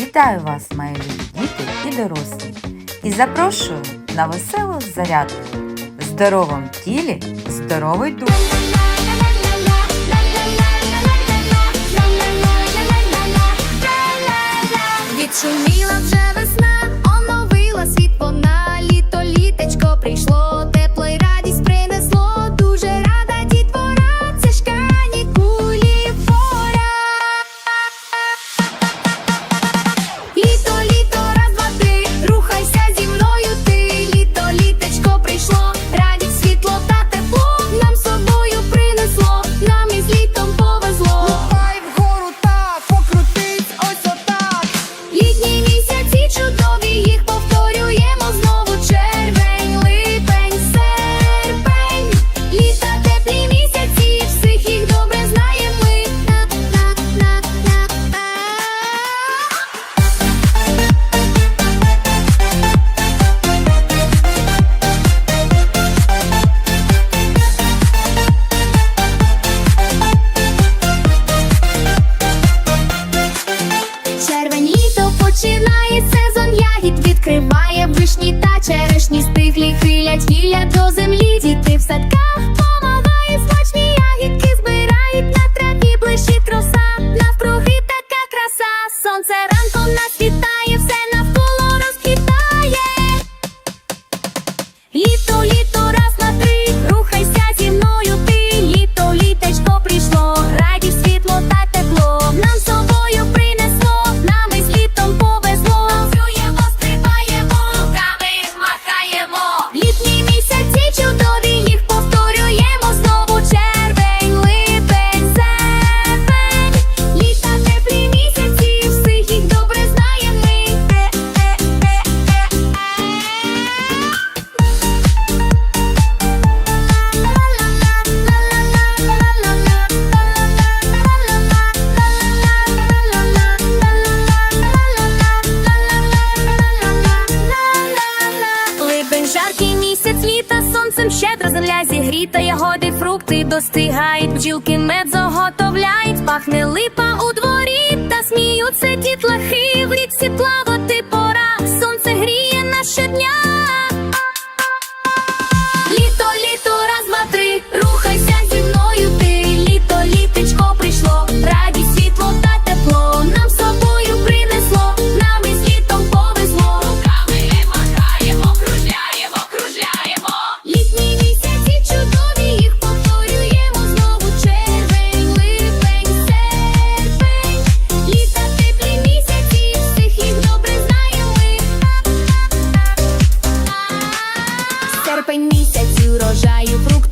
Вітаю вас, мої любі діти і дорослі, і запрошую на веселу зарядку. В здоровому тілі, здоровий дух! Відшуміла вже черешні стиглі хилять гілля до землі, діти в садку. літа ягоди, фрукти достигають, бджілки мед заготовляють, пахне липа у дворі, та сміються дітлахи, в річці плавати. серпень місяць урожаю фруктів.